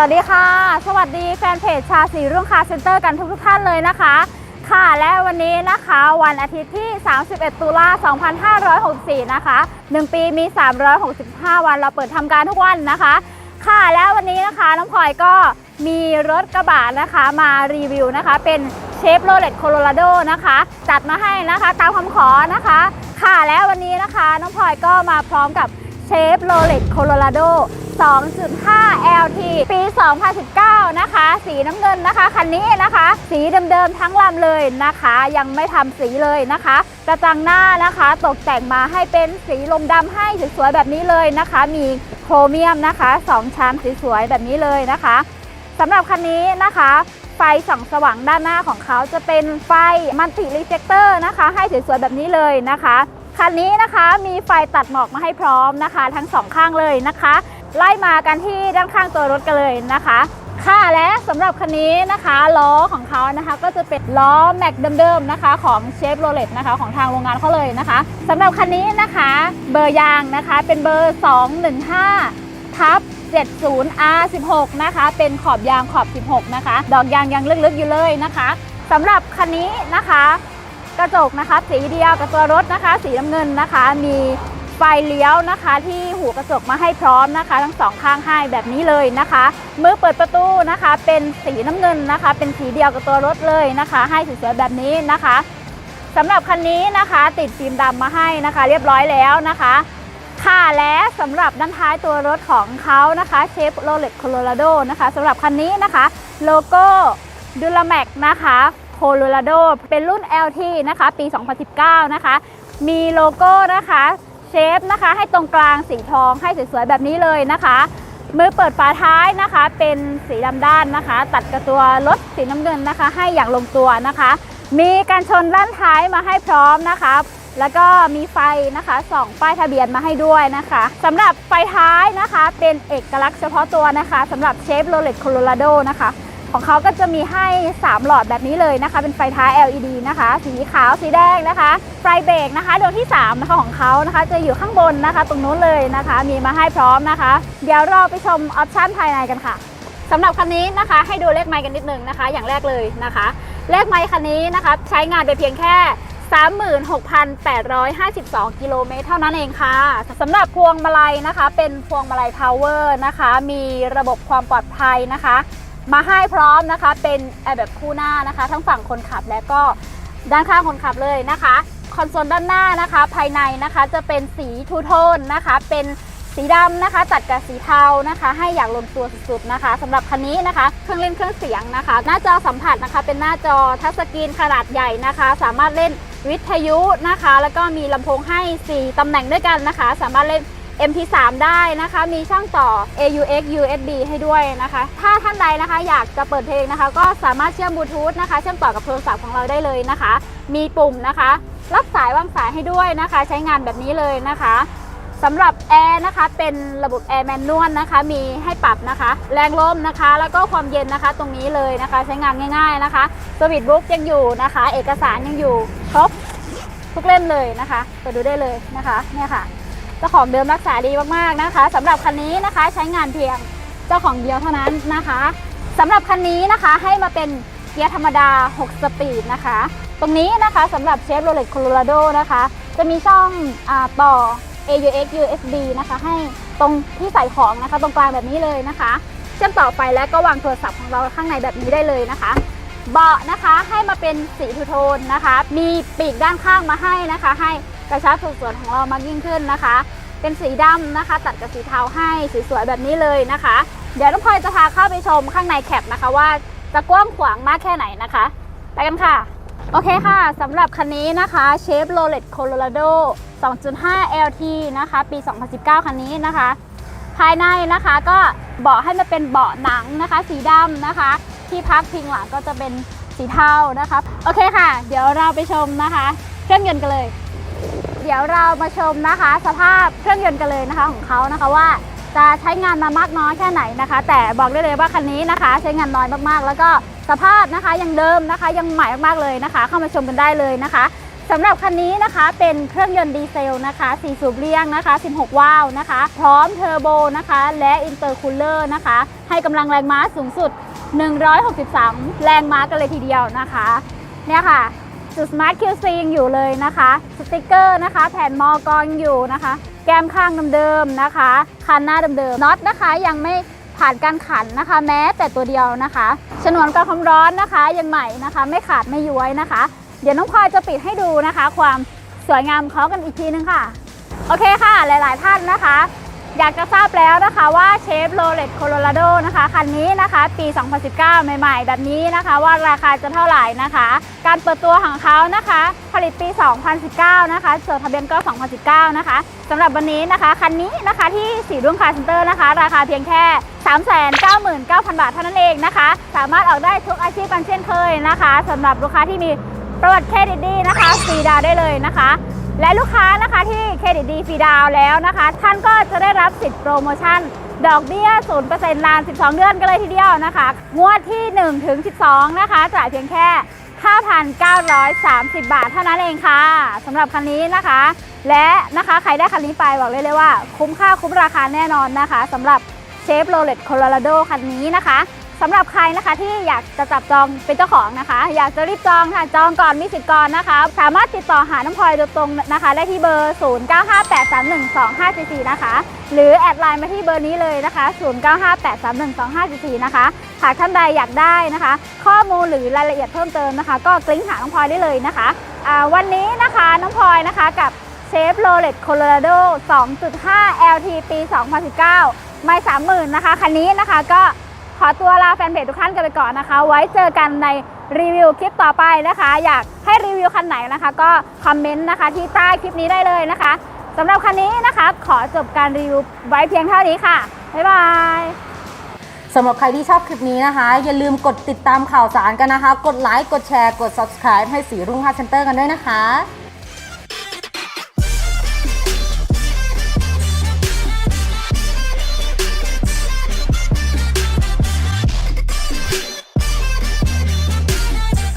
วัสดีค่ะ สวัสดีแฟนเพจชาสีรุ่งคาเซ็นเตอร์กันทุกทุกท่านเลยนะคะ ค่ะและวันนี้นะคะวันอาทิตย์ที่ 31 ตุลา2564 นะคะ 1 ปีมี 365 วันเราเปิดทำการทุกวันนะคะ ค่ะแล้ววันนี้นะคะน้องพลอยก็มีรถกระบะนะคะมารีวิวนะคะ เป็นเชฟโรเลตโคโลราโดนะคะ จัดมาให้นะคะตามคำขอนะคะ ค่ะแล้ววันนี้นะคะน้องพลอยก็มาพร้อมกับเชฟโรเลตโคโลราโด 2.5 LT ปี 2019 นะคะ สีน้ำเงินนะคะคันนี้นะคะ สีเดิมๆทั้งลำเลยนะคะ ยังไม่ทำสีเลยนะคะ กระจังหน้านะคะ ตกแต่งมาให้เป็นสีลมดำให้สวยๆแบบนี้เลยนะคะ มีโครเมียมนะคะ 2ชั้นสวยๆแบบนี้เลยนะคะสำหรับคันนี้นะคะไฟส่องสว่างด้านหน้าของเขาจะเป็นไฟมัลติรีเจคเตอร์นะคะ ให้สวยๆแบบนี้เลยนะคะ คันนี้นะคะมีไฟตัดหมอกมาให้พร้อมนะคะ ทั้งสองข้างเลยนะคะ ไล่มากันที่ด้านข้างตัวรถกันเลยนะคะ ค่ะและสำหรับคันนี้นะคะล้อของเขานะคะก็จะเป็นล้อแม็กเดิมๆนะคะของเชฟโรเลตนะคะของทางโรงงานเขาเลยนะคะสำหรับคันนี้นะคะเบอร์ยางนะคะเป็นเบอร์ 215ทับ 70R16 นะคะ เป็นขอบยางขอบ 16 นะคะ ดอกยางยังลึกๆอยู่เลยนะคะสำหรับคันนี้นะคะ กระจกนะคะ สีเดียวกับตัวรถนะคะ สีน้ำเงินนะคะ มี ไฟเลี้ยวนะคะที่หูกระจกมาให้พร้อมนะคะ ทั้งสองข้างให้แบบนี้เลยนะคะมือเปิดประตูนะคะ เป็นสีน้ำเงินนะคะ เป็นสีเดียวกับตัวรถเลยนะคะ ให้สวยๆแบบนี้นะคะสำหรับคันนี้นะคะติดฟิล์มดำมาให้นะคะ เรียบร้อยแล้วนะคะ ค่ะและสำหรับด้านท้ายตัวรถของเขานะคะเชฟโรเล็ตโคโลราโดนะคะสำหรับคันนี้นะคะ โลโก้ดูลาแม็กนะคะโคโลราโดเป็นรุ่น LT นะคะ ปี 2019 นะคะ มีโลโก้นะคะ เชฟนะคะให้ตรงกลางสีทองให้สวยๆแบบนี้เลยนะคะ มือเปิดฝาท้ายนะคะ เป็นสีดำด้านนะคะ ตัดกับตัวรถสีน้ำเงินนะคะ ให้อย่างลงตัวนะคะ มีการชนด้านท้ายมาให้พร้อมนะคะ แล้วก็มีไฟนะคะส่องป้ายทะเบียนมาให้ด้วยนะคะสำหรับไฟท้ายนะคะเป็นเอกลักษณ์เฉพาะตัวนะคะสำหรับเชฟโรเลตโคโลราโดนะคะ ของเขาก็จะมีให้ 3 หลอดแบบนี้เลยนะคะ เป็นไฟท้าย LED นะคะ สีขาวสีแดงนะคะไฟเบรกนะคะดวงที่3นะคะของเขานะคะ จะอยู่ข้างบนนะคะ ตรงนู้นเลยนะคะ มีมาให้พร้อมนะคะ เดี๋ยวเราไปชมออปชั่นภายในกันค่ะสำหรับคันนี้นะคะ ให้ดูเลขไมค์กันนิดนึงนะคะ อย่างแรกเลยนะคะ เลขไมค์คันนี้นะคะ ใช้งานไปเพียงแค่36,852 กิโลเมตรเท่านั้นเองค่ะสำหรับพวงมาลัยนะคะ เป็นพวงมาลัยพาวเวอร์นะคะ มีระบบความปลอดภัยนะคะ มาให้พร้อมนะคะ เป็นแอร์แบบคู่หน้านะคะ ทั้งฝั่งคนขับและก็ด้านข้างคนขับเลยนะคะ คอนโซลด้านหน้านะคะ ภายในนะคะจะเป็นสีทูโทนนะคะ เป็นสีดำนะคะ ตัดกับสีเทานะคะ ให้อย่างลงตัวสุดๆนะคะสำหรับคันนี้นะคะ เครื่องเล่นเครื่องเสียงนะคะ หน้าจอสัมผัสนะคะ เป็นหน้าจอทัชสกรีนขนาดใหญ่นะคะ สามารถเล่นวิทยุนะคะ แล้วก็มีลำโพงให้ 4ตำแหน่งด้วยกันนะคะ สามารถเล่น MP3 ได้นะคะ มีช่องต่อ AUX USB ให้ด้วยนะคะ ถ้าท่านใดนะคะอยากจะเปิดเพลงนะคะ ก็สามารถเชื่อมบลูทูธนะคะ เชื่อมต่อกับโทรศัพท์ของเราได้เลยนะคะ มีปุ่มนะคะ รับสายวางสายให้ด้วยนะคะ ใช้งานแบบนี้เลยนะคะสำหรับแอร์นะคะเป็นระบบแอร์แมนนวลนะคะ มีให้ปรับนะคะ แรงลมนะคะ แล้วก็ความเย็นนะคะตรงนี้เลยนะคะ ใช้งานง่าย ๆนะคะสวิตบุ๊กยังอยู่นะคะ เอกสารยังอยู่ครบทุกเล่มเลยนะคะไปดูได้เลยนะคะเนี่ยค่ะ เจ้าของเดิมรักษาดีมากๆนะคะสำหรับคันนี้นะคะใช้งานเพียงเจ้าของเดียวเท่านั้นนะคะสำหรับคันนี้นะคะให้มาเป็นเกียร์ธรรมดา 6 สปีดนะคะ ตรงนี้นะคะสำหรับเชฟโรเลตโคโลราโดนะคะ จะมีช่องอต่อ AUX USB นะคะ ให้ตรงที่ใส่ของนะคะ ตรงกลางแบบนี้เลยนะคะ เชื่อมต่อไปแล้วก็วางโทรศัพท์ของเราข้างในแบบนี้ได้เลยนะคะ เบาะนะคะให้มาเป็นสีทูโทนนะคะ มีปีกด้านข้างมาให้นะคะ ให้กระชับส่วนของเรามากยิ่งขึ้นนะคะ เป็นสีดำนะคะ ตัดกับสีเทาให้สวยๆแบบนี้เลยนะคะ เดี๋ยวน้องพลอยจะพาเข้าไปชมข้างในแคปนะคะว่าจะกว้างขวางมากแค่ไหนนะคะไปกันค่ะ โอเคค่ะสำหรับคันนี้นะคะเชฟโรเลตโคโลราโด2.5 LT นะคะ ปี 2019 คันนี้นะคะ ภายในนะคะก็เบาะให้มันเป็นเบาะหนังนะคะ สีดำนะคะ ที่พักพิงหลังก็จะเป็นสีเทานะคะ โอเคค่ะ เดี๋ยวเราไปชมนะคะ เครื่องยนต์กันเลย เดี๋ยวเรามาชมนะคะ สภาพเครื่องยนต์กันเลยนะคะของเขานะคะว่าจะใช้งานมามากน้อยแค่ไหนนะคะ แต่บอกได้เลยว่าคันนี้นะคะ ใช้งานน้อยมากๆ แล้วก็สภาพนะคะยังเดิมนะคะยังใหม่มากๆเลยนะคะ เข้ามาชมกันได้เลยนะคะสำหรับคันนี้นะคะเป็นเครื่องยนต์ดีเซลนะคะ4สูบเรียงนะคะ 16ว้าวนะคะ พร้อมเทอร์โบนะคะ และอินเตอร์คูลเลอร์นะคะ ให้กำลังแรงม้าสูงสุด 163 แรงม้ากันเลยทีเดียวนะคะ เนี่ยค่ะ จุด Smart QC ยังอยู่เลยนะคะ สติกเกอร์นะคะ แผ่นมอกองอยู่นะคะ แก้มข้างเดิมๆนะคะ คันหน้าเดิมๆน็อตนะคะยังไม่ผ่านการขันนะคะ แม้แต่ตัวเดียวนะคะ ฉนวนกันความร้อนนะคะ ยังใหม่นะคะ ไม่ขาดไม่ย้วยนะคะ เดี๋ยวน้องพลอยจะปิดให้ดูนะคะ ความสวยงามเขากันอีกทีนึงค่ะ โอเคค่ะ หลาย ๆ ท่านนะคะ อยากจะทราบแล้วนะคะว่าเชฟโรเลตโคโลราโดนะคะคันนี้นะคะปี 2019 ใหม่ๆ แบบนี้นะคะว่าราคาจะเท่าไหร่นะคะ การเปิดตัวของเขานะคะ ผลิตปี 2019 นะคะจดทะเบียนก็ 2019 นะคะสำหรับวันนี้นะคะ คันนี้นะคะที่สีรุ่งคาร์เซ็นเตอร์นะคะ ราคาเพียงแค่ 399,000 บาทเท่านั้นเองนะคะ สามารถออกได้ทุกอาชีพกันเช่นเคยนะคะสำหรับลูกค้าที่มีประวัติเครดิตดีนะคะฟรีดาวได้เลยนะคะ และลูกค้านะคะที่เครดิตดีฟรีดาวแล้วนะคะ ท่านก็จะได้รับสิทธิ์โปรโมชั่น ดอกเบี้ย 0%นาน 12 เดือนกันเลยทีเดียวนะคะ งวดที่ 1 ถึง 12 นะคะจ่ายเพียงแค่ 5,930 บาทเท่านั้นเองค่ะสำหรับคันนี้นะคะ และนะคะใครได้คันนี้ไปบอกเลยเลยว่า คุ้มค่าคุ้มราคาแน่นอนนะคะสำหรับเชฟโรเลตโคโลราโดคันนี้นะคะ สำหรับใครนะคะที่อยากจะจับจองเป็นเจ้าของนะคะ อยากจะรีบจองค่ะจองก่อนมีสิทธิ์ก่อนนะคะ สามารถติดต่อหาน้องพลอยโดยตรงนะคะ ได้ที่เบอร์ 0958312544 นะคะ หรือแอดไลน์มาที่เบอร์นี้เลยนะคะ 0958312544 นะคะหากท่านใดอยากได้นะคะ ข้อมูลหรือรายละเอียดเพิ่มเติมนะคะ ก็กลิ้งหาน้องพลอยได้เลยนะคะวันนี้นะคะน้องพลอยนะคะกับเชฟโรเลตโคโลราโด 2.5 LT ปี 2019 ไม่30,000 นะคะ คันนี้นะคะก็ ขอตัวลาแฟนเพจทุกท่านกันไปก่อนนะคะ ไว้เจอกันในรีวิวคลิปต่อไปนะคะ อยากให้รีวิวคันไหนนะคะ ก็คอมเมนต์นะคะที่ใต้คลิปนี้ได้เลยนะคะสำหรับคันนี้นะคะ ขอจบการรีวิวไว้เพียงเท่านี้ค่ะ บ๊ายบายสำหรับใครที่ชอบคลิปนี้นะคะ อย่าลืมกดติดตามข่าวสารกันนะคะ กดไลค์กดแชร์กด subscribe ให้สีรุ่งค่าเซ็นเตอร์กันด้วยนะคะ